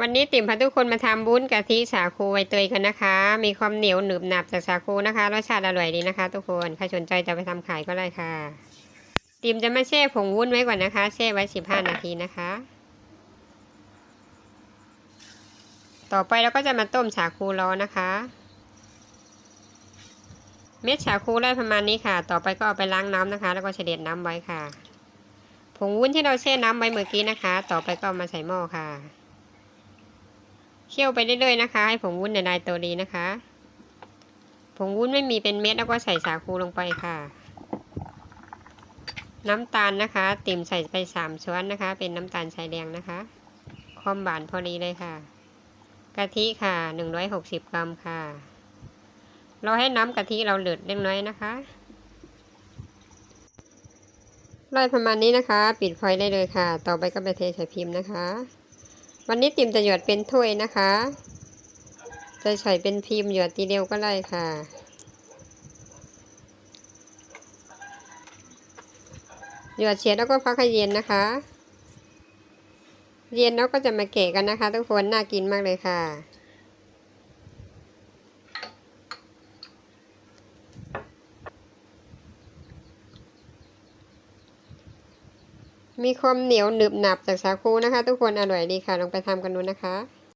วันนี้ติ่มพาทุกคนมาทำบุ้นกะทิสาคูใบเตยกันนะคะ มีความเหนียวหนึบหนับจากสาคูนะคะ รสชาติอร่อยดีนะคะ ทุกคน ใครสนใจจะไปทำขายก็ได้ค่ะ ติ่มจะมาแช่ผงวุ้นไว้ก่อนนะคะ แช่ไว้สิบห้านาทีนะคะ ต่อไปเราก็จะมาต้มสาคูรอนะคะ เม็ดสาคูได้ประมาณนี้ค่ะ ต่อไปก็เอาไปล้างน้ำนะคะ แล้วก็เฉลี่ยน้ำไว้ค่ะ ผงวุ้นที่เราแช่น้ำไว้เมื่อกี้นะคะ ต่อไปก็ามาใส่หม้อค่ะ เคี่ยวไปเรื่อยๆนะคะ ให้ผงวุ้นในลายตัวดีนะคะ ผงวุ้นไม่มีเป็นเม็ดแล้วก็ใส่สาคูลงไปค่ะ น้ำตาลนะคะ ติ่มใส่ไปสามช้อนนะคะ เป็นน้ำตาลชายแดงนะคะความหวานพอดีเลยค่ะ กะทิค่ะหนึ่งร้อยหกสิบกรัมค่ะ เราให้น้ำกะทิเราเดือดเล็กน้อยนะคะร่อยประมาณนี้นะคะ ปิดไฟได้เลยค่ะ ต่อไปก็ไปเทใส่พิมพ์นะคะ วันนี้ติมจะหยอดเป็นถ้วยนะคะ จะใส่เป็นพิมพ์หยอดทีเดียวก็ได้ค่ะ หยอดเฉียดแล้วก็พักให้เย็นนะคะ เย็นแล้วก็จะมาเกะกันนะคะ ทุกคนน่ากินมากเลยค่ะ มีความเหนียวหนึบหนับจากสาคูนะคะ ทุกคนอร่อยดีค่ะ ลองไปทำกันดูนะคะ